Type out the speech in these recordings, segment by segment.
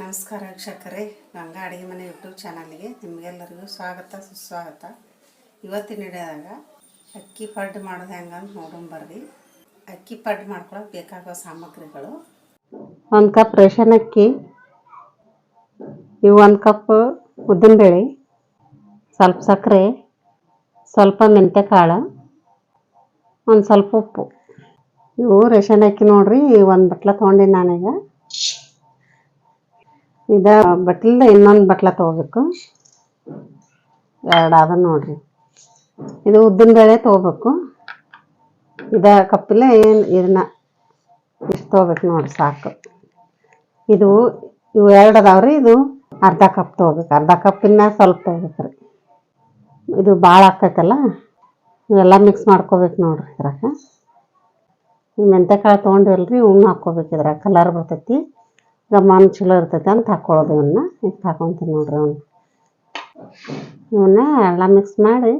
ನಮಸ್ಕಾರ ವೀಕ್ಷಕರೇ. ಗಂಗಾ ಅಡುಗೆ ಮನೆ ಯೂಟ್ಯೂಬ್ ಚಾನಲ್ಗೆ ನಿಮಗೆಲ್ಲರಿಗೂ ಸ್ವಾಗತ, ಸುಸ್ವಾಗತ. ಇವತ್ತಿನ ಹಿಡಿದಾಗ ಅಕ್ಕಿ ಪಡ್ಡು ಮಾಡೋದು ಹೆಂಗಂತ ನೋಡೋಣ ಬರ್ರಿ. ಅಕ್ಕಿ ಪಡ್ಡು ಮಾಡ್ಕೊಳಕ್ಕೆ ಬೇಕಾಗುವ ಸಾಮಗ್ರಿಗಳು. ಒಂದು ಕಪ್ ರೇಷನ್ ಅಕ್ಕಿ, ಇವು ಒಂದು ಕಪ್ ಉದ್ದಿನಬೇಳೆ, ಸ್ವಲ್ಪ ಸಕ್ಕರೆ, ಸ್ವಲ್ಪ ಮೆಂತ್ಯ ಕಾಳು ಒಂದು ಸ್ವಲ್ಪ ಉಪ್ಪು. ಇವು ರೇಷನ್ ಅಕ್ಕಿ ನೋಡ್ರಿ, ಒಂದು ಬಟ್ಲ ತೊಗೊಂಡಿನಿ ನಾನೀಗ. ಇದ ಬಟ್ಲಿಂದ ಇನ್ನೊಂದು ಬಟ್ಲ ತಗೋಬೇಕು. ಎರಡು ಅದ ನೋಡ್ರಿ. ಇದು ಉದ್ದಿನ ಬೇಳೆ ತೊಗೋಬೇಕು. ಇದ ಕಪ್ಪಿಲ್ಲ ಏನು ಇದನ್ನ ಇಷ್ಟು ತಗೋಬೇಕು ನೋಡ್ರಿ ಸಾಕು. ಇದು ಇವು ಎರಡು ಅದಾವ್ರಿ ಇದು ಅರ್ಧ ಕಪ್ ತಗೋಬೇಕು. ಅರ್ಧ ಕಪ್ಪಿನ ಸ್ವಲ್ಪ ತಗೋಬೇಕು ರೀ. ಇದು ಭಾಳ ಆಕೈತಲ್ಲ ಇವೆಲ್ಲ ಮಿಕ್ಸ್ ಮಾಡ್ಕೋಬೇಕು ನೋಡ್ರಿ ಇದ್ರಾಗ. ಮೆಂತ್ಯಕಾಳು ತೊಗೊಂಡಿವಲ್ರಿ, ಉಣ್ಣು ಹಾಕ್ಕೋಬೇಕು ಇದ್ರಾಗ. ಕಲರ್ ಬರ್ತೈತಿ. ಗಮನ ಚಲೋ ಇರ್ತೈತೆ ಅಂತ ಹಾಕ್ಕೊಳ್ಳೋದು ಇವನ್ನ ಈಗ ಹಾಕೊತೀನಿ ನೋಡ್ರಿ ಅವನ್ನ ಇವನ್ನ ಎಲ್ಲ ಮಿಕ್ಸ್ ಮಾಡಿ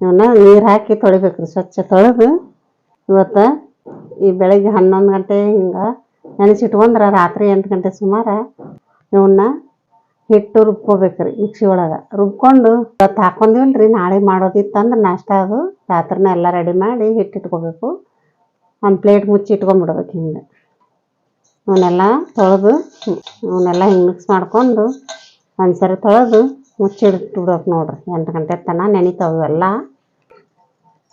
ಇವನ್ನ ನೀರು ಹಾಕಿ ತೊಳಿಬೇಕು ಸ್ವಚ್ಛ ತೊಳೆದು. ಇವತ್ತು ಈ ಬೆಳಗ್ಗೆ ಹನ್ನೊಂದು ಗಂಟೆ ಹಿಂಗೆ ನೆನೆಸಿಟ್ಕೊಂಡ್ರೆ ರಾತ್ರಿ ಎಂಟು ಗಂಟೆ ಸುಮಾರು ಇವನ್ನ ಹಿಟ್ಟು ರುಬ್ಕೋಬೇಕು ರೀ ಮಿಕ್ಸಿ ಒಳಗೆ. ರುಬ್ಕೊಂಡು ಇವತ್ತು ಹಾಕೊಂಡಿವಲ್ಲ ರೀ ನಾಳೆ ಮಾಡೋದಿತ್ತಂದ್ರೆ ನಾಷ್ಟ ಅದು. ರಾತ್ರಿನ ಎಲ್ಲ ರೆಡಿ ಮಾಡಿ ಹಿಟ್ಟು ಇಟ್ಕೋಬೇಕು ಒಂದು ಪ್ಲೇಟ್ ಮುಚ್ಚಿ ಇಟ್ಕೊಂಡ್ಬಿಡ್ಬೇಕು ಹಿಂಗೆ. ಇವನ್ನೆಲ್ಲ ತೊಳೆದು, ಅವನ್ನೆಲ್ಲ ಹಿಂಗೆ ಮಿಕ್ಸ್ ಮಾಡ್ಕೊಂಡು ಒಂದು ಸರಿ ತೊಳೆದು ಮುಚ್ಚಿ ಇಟ್ಬಿಡ್ಬೇಕು ನೋಡ್ರಿ. ಎಂಟು ಗಂಟೆ ತನಕ ನೆನಿತಾವೆ ಇವೆಲ್ಲ.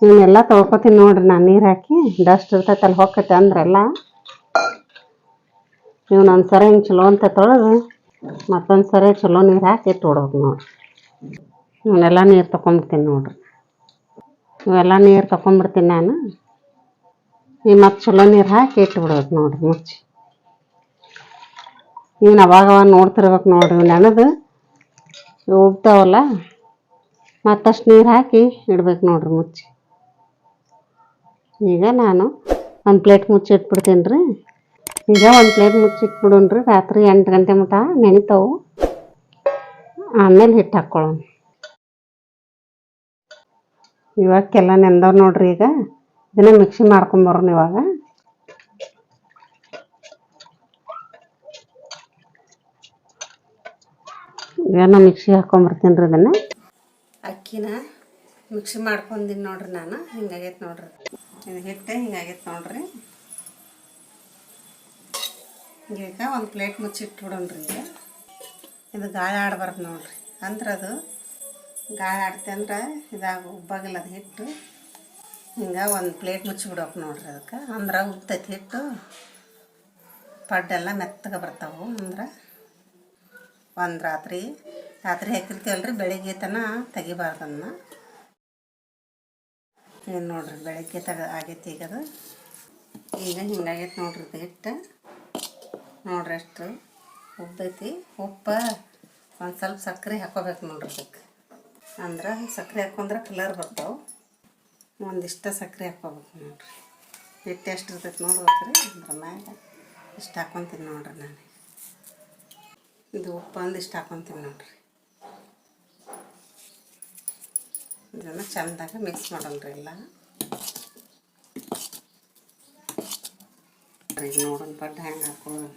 ಇವನ್ನೆಲ್ಲ ತೊಳ್ಕೊತೀನಿ ನೋಡ್ರಿ ನಾನು ನೀರು ಹಾಕಿ. ಡಸ್ಟ್ ಇರ್ತೈತೆ ಅಲ್ಲಿ ಹೋಗ್ತೈತೆ ಅಂದ್ರೆಲ್ಲ. ಒಂದು ಸರಿ ಹಿಂಗೆ ಚಲೋ ಅಂತ ತೊಳೆದು ಮತ್ತೊಂದು ಸರಿ ಚಲೋ ನೀರು ಹಾಕಿ ಬಿಡ್ಬೇಕು ನೋಡ್ರಿ. ಇವನ್ನೆಲ್ಲ ನೀರು ತೊಗೊಂಬಿಡ್ತೀನಿ ನೋಡ್ರಿ. ಇವೆಲ್ಲ ನೀರು ತೊಗೊಂಬಿಡ್ತೀನಿ ನಾನು. ಈ ಮತ್ತೆ ಚಲೋ ನೀರು ಹಾಕಿ ಇಟ್ಟು ಬಿಡ್ಬೇಕು ನೋಡ್ರಿ ಮುಚ್ಚಿ. ಇವ್ನ ಅವಾಗ ಅವಾಗ ನೋಡ್ತಿರ್ಬೇಕು ನೋಡ್ರಿ ನೆನದು. ಉಬ್ತಾವಲ್ಲ? ಮತ್ತಷ್ಟು ನೀರು ಹಾಕಿ ಇಡ್ಬೇಕು ನೋಡ್ರಿ ಮುಚ್ಚಿ. ಈಗ ನಾನು ಒಂದು ಪ್ಲೇಟ್ ಮುಚ್ಚಿ ಇಟ್ಬಿಡ್ತೀನಿ ರೀ ಈಗ ಒಂದು ಪ್ಲೇಟ್ ಮುಚ್ಚಿ ಇಟ್ಬಿಡೋಣ ರೀ ರಾತ್ರಿ ಎಂಟು ಗಂಟೆ ಮಟ ನೆನಿತಾವು ಆಮೇಲೆ ಹಿಟ್ಟು ಹಾಕ್ಕೊಳ್ಳೋಣ ಇವಾಗೆಲ್ಲ ನೆಂದವ್ ನೋಡ್ರಿ ಈಗ. ಇದನ್ನ ಮಿಕ್ಸಿ ಮಾಡ್ಕೊಂಬರೋಣ ಇವಾಗ. ಇದನ್ನ ಮಿಕ್ಸಿ ಹಾಕೊಂಬರ್ತೀನಿ ರೀ ಅದನ್ನು. ಅಕ್ಕಿನ ಮಿಕ್ಸಿ ಮಾಡ್ಕೊಂಡಿನಿ ನೋಡ್ರಿ ನಾನು. ಹಿಂಗಾಗೈತೆ ನೋಡ್ರಿ. ಇದು ಹಿಟ್ಟು ಹಿಂಗಾಗೈತೆ ನೋಡ್ರಿ. ಈಗ ಒಂದು ಪ್ಲೇಟ್ ಮುಚ್ಚಿ ಇಟ್ಬಿಡೋಣ್ರಿ ಈಗ. ಇದು ಗಾಳಿ ಆಡ್ಬಾರ್ದು ನೋಡ್ರಿ. ಅಂದ್ರೆ ಅದು ಗಾಳಿ ಆಡ್ತೆ ಅಂದ್ರೆ ಇದಾಗ ಉಬ್ಬಾಗಿಲ್ಲ ಅದು ಹಿಟ್ಟು. ಹಿಂಗೆ ಒಂದು ಪ್ಲೇಟ್ ಮುಚ್ಚಿಬಿಡೋಕೆ ನೋಡ್ರಿ ಅದಕ್ಕೆ. ಅಂದ್ರೆ ಉಬ್ತೈತಿ ಹಿಟ್ಟು. ಪಡ್ಡೆಲ್ಲ ಮೆತ್ತಗೆ ಬರ್ತಾವೆ ಅಂದ್ರೆ ಒಂದು ರಾತ್ರಿ. ರಾತ್ರಿ ಹಾಕಿರ್ತೀವಲ್ರಿ ಬೆಳಿಗ್ಗೆ ತನ ತೆಗಿಬಾರ್ದು ಏನು ನೋಡ್ರಿ, ಬೆಳಗ್ಗೆ ತಗ ಆಗೈತಿ ಈಗ ಅದು. ಈಗ ಹಿಂಗಾಗೈತೆ ನೋಡ್ರಿ ಇದು ಹಿಟ್ಟು. ನೋಡ್ರಿ ಅಷ್ಟು ಉಬ್ಬೈತಿ. ಉಪ್ಪು ಒಂದು ಸ್ವಲ್ಪ ಸಕ್ಕರೆ ಹಾಕೋಬೇಕು ನೋಡ್ರಿ ಅದಕ್ಕೆ. ಅಂದ್ರೆ ಸಕ್ಕರೆ ಹಾಕೊಂಡ್ರೆ ಕಲರ್ ಬರ್ತಾವೆ. ಒಂದಿಷ್ಟು ಸಕ್ಕರೆ ಹಾಕೋಬೇಕು ನೋಡ್ರಿ. ಹಿಟ್ಟು ಎಷ್ಟು ಇರ್ತೈತೆ ನೋಡ್ಬೇಕ್ರಿ ಅದ್ರ ಮ್ಯಾಗ. ಇಷ್ಟು ಹಾಕೊತೀನಿ ನೋಡ್ರಿ ನಾನು. ಇದು ಉಪ್ಪು ಒಂದಿಷ್ಟು ಹಾಕೊತೀವಿ ನೋಡ್ರಿ. ಇದನ್ನು ಚೆಂದಾಗ ಮಿಕ್ಸ್ ಮಾಡೋಣ್ರಿ ಎಲ್ಲ. ಈಗ ನೋಡೋಣ ಪಡ್ಡು ಹೆಂಗೆ ಹಾಕೊಳ್ಳೋಣ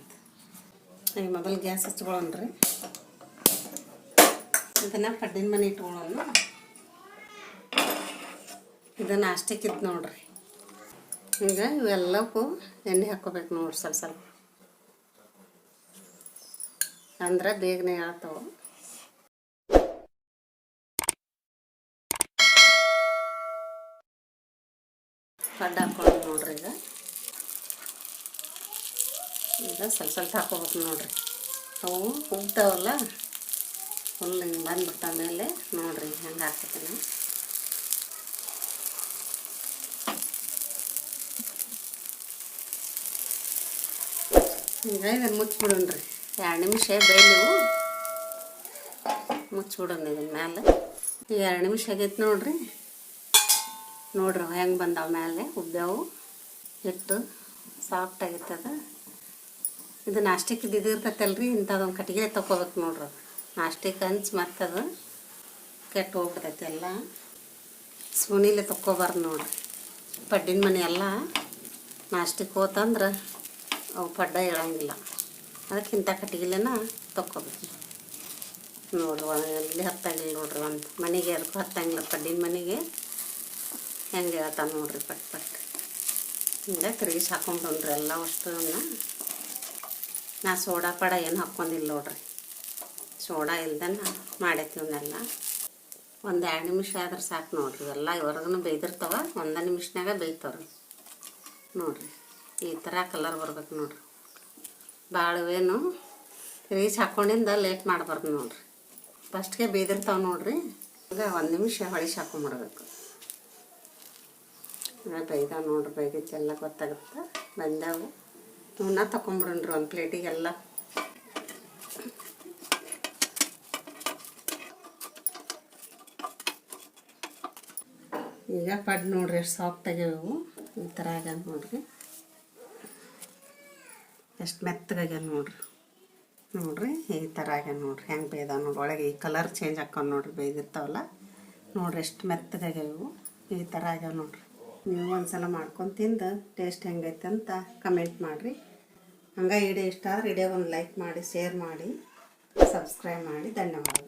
ಈಗ ಮೊದಲು ಗ್ಯಾಸ್ ಹಚ್ಕೊಳ್ಳೋಣ್ರಿ. ಇದನ್ನು ಪಡ್ಡಿನ ಮನೆ ಇಟ್ಕೊಳ್ಳೋಣ. ಇದನ್ನು ಅಷ್ಟಕ್ಕಿತ್ತು ನೋಡ್ರಿ. ಈಗ ಇವೆಲ್ಲಕ್ಕೂ ಎಣ್ಣೆ ಹಾಕ್ಕೋಬೇಕು ನೋಡ್ರಿ ಸ್ವಲ್ಪ ಸ್ವಲ್ಪ. ಅಂದ್ರೆ ಬೇಗನೆ ಹೇಳ್ತಾವೆ ಪಡ್ಡು ಹಾಕ್ಕೊಳ್ಳೋದು ನೋಡ್ರಿ ಈಗ. ಈಗ ಸ್ವಲ್ಪ ಸ್ವಲ್ಪ ಹಾಕೋಬೇಕು ನೋಡ್ರಿ. ಅವು ಉಗ್ತಾವಲ್ಲ? ಫುಲ್ ಹಿಂಗೆ ಬಂದ್ಬಿಟ್ಟ ಮೇಲೆ ನೋಡ್ರಿ ಹೆಂಗೆ ಹಾಕ್ತೀನಿ ಈಗ ಇದನ್ನು ಮುಚ್ಚಿಬಿಡೋಣ್ರಿ ಎರಡು ನಿಮಿಷ ಬೇಯಲಿವು ಮುಚ್ಚಿಬಿಡೋಣ ಇದನ್ನ ಮ್ಯಾಲೆ. ಈಗ ಎರಡು ನಿಮಿಷ ಆಗೈತೆ ನೋಡ್ರಿ. ನೋಡ್ರಿ ಹೆಂಗೆ ಬಂದಾವ ಮೇಲೆ ಉಬ್ಬ್ಯಾವು. ಹಿಟ್ಟು ಸಾಫ್ಟ್ ಆಗಿರ್ತದೆ ಇದು ನಾಷ್ಟಿಕ್ ಇದು ಇರ್ತೈತಲ್ರಿ ಇಂಥದ್ದೊಂದು ಕಟ್ಟಿಗೆ ತೊಗೋಬೇಕು ನೋಡ್ರಿ ನಾಷ್ಟಿಕ್ ಹಂಚಿ ಮತ್ತದು ಕೆಟ್ಟು ಹೋಗ್ಬಿಡ್ತೈತಿ ಎಲ್ಲ. ಸ್ಪೂನಿಲೆ ತೊಗೋಬಾರ್ದು ನೋಡ್ರಿ. ಪಡ್ಡಿನ ಮನೆ ಎಲ್ಲ ಹೋತಂದ್ರೆ ಅವು ಪಡ್ಡ ಇಳಂಗಿಲ್ಲ ಅದಕ್ಕಿಂತ ಕಟ್ಟಿಗೆಲೆನ ತಕ್ಕೋಬೇಕು. ನೋಡ್ರಿ ಒಂದು ಎಲ್ಲಿ ಹತ್ತಂಗಿಲ್ಲ ನೋಡ್ರಿ, ಒಂದು ಮನೆಗೆ, ಅದಕ್ಕೂ ಹತ್ತಂಗಿಲ್ಲ ಪಡ್ಡಿನ ಮನೆಗೆ ಹೆಂಗೆ ಹೇಳ್ತಾನೆ ನೋಡ್ರಿ, ಪಟ್ ಪಟ್. ಹಿಂಗೆ ತಿರುಗಿಸಿ ಹಾಕೊಂಡ್ರಿ ಎಲ್ಲ ವಸ್ತುವನ್ನು. ನಾ ಸೋಡಾ ಪಡ ಏನು ಹಾಕ್ಕೊಂಡಿಲ್ಲ ನೋಡ್ರಿ. ಸೋಡಾ ಇಲ್ದನ ಮಾಡೈತಿವನ್ನೆಲ್ಲ ಒಂದು ಎರಡು ನಿಮಿಷ ಆದ್ರೆ ಸಾಕು ನೋಡ್ರಿ ಎಲ್ಲ ಇವ್ರಿಗೂ ಬೇಯ್ದಿರ್ತಾವ. ಒಂದು ನಿಮಿಷನಾಗ ಬೇಯ್ತಾವ್ರಿ. ನೋಡ್ರಿ, ಈ ಥರ ಕಲರ್ ಬರ್ಬೇಕು ನೋಡ್ರಿ. ಬಾಳುವೇನು? ರೀಚ್ ಹಾಕ್ಕೊಂಡಿಂದ ಲೇಟ್ ಮಾಡಬಾರ್ದು ನೋಡ್ರಿ. ಫಸ್ಟ್ಗೆ ಬೀದಿರ್ತಾವೆ ನೋಡ್ರಿ. ಈಗ ಒಂದು ನಿಮಿಷ ಹೊಳಿಸಿ ಹಾಕೊಂಡ್ಬಿಡ್ಬೇಕು ಬೈದ ನೋಡ್ರಿ ಬೈದಿದ್ದೆಲ್ಲ ಗೊತ್ತಾಗುತ್ತೆ. ಬಂದವು. ನೂನ ತಗೊಂಬಿಡ್ರಿ ಒಂದು ಪ್ಲೇಟಿಗೆಲ್ಲ ಈಗ ಪಡ್ ನೋಡ್ರಿ ಎಷ್ಟು ಸಾಫ್ಟ್ ಆಗ್ಯಾವು. ಈ ಥರ ಆಗ್ಯಾವ ನೋಡ್ರಿ. ಎಷ್ಟು ಮೆತ್ತಗಾಗ್ಯಾವ ನೋಡ್ರಿ. ನೋಡ್ರಿ ಈ ಥರ ಆಗ್ಯಾವ ನೋಡ್ರಿ. ಹೆಂಗೆ ಬೇಯ್ದ ನೋಡ್ರಿ. ಒಳಗೆ ಈ ಕಲರ್ ಚೇಂಜ್ ಹಾಕೊಂಡು ನೋಡ್ರಿ ಬೇಯ್ದಿರ್ತಾವಲ್ಲ. ನೋಡ್ರಿ ಎಷ್ಟು ಮೆತ್ತಗಾಗ್ಯಾವ ಇವು. ಈ ಥರ ಆಗ್ಯಾವ ನೋಡ್ರಿ. ನೀವು ಒಂದ್ಸಲ ಮಾಡ್ಕೊಂಡು ತಿಂದು ಟೇಸ್ಟ್ ಹೆಂಗೈತೆ ಅಂತ ಕಮೆಂಟ್ ಮಾಡಿರಿ. ಹಂಗೆ ಇಡೇ ಇಷ್ಟ ಆದ್ರೆ ಇಡೇ ಒಂದು ಲೈಕ್ ಮಾಡಿ ಶೇರ್ ಮಾಡಿ ಸಬ್ಸ್ಕ್ರೈಬ್ ಮಾಡಿ. ಧನ್ಯವಾದಗಳು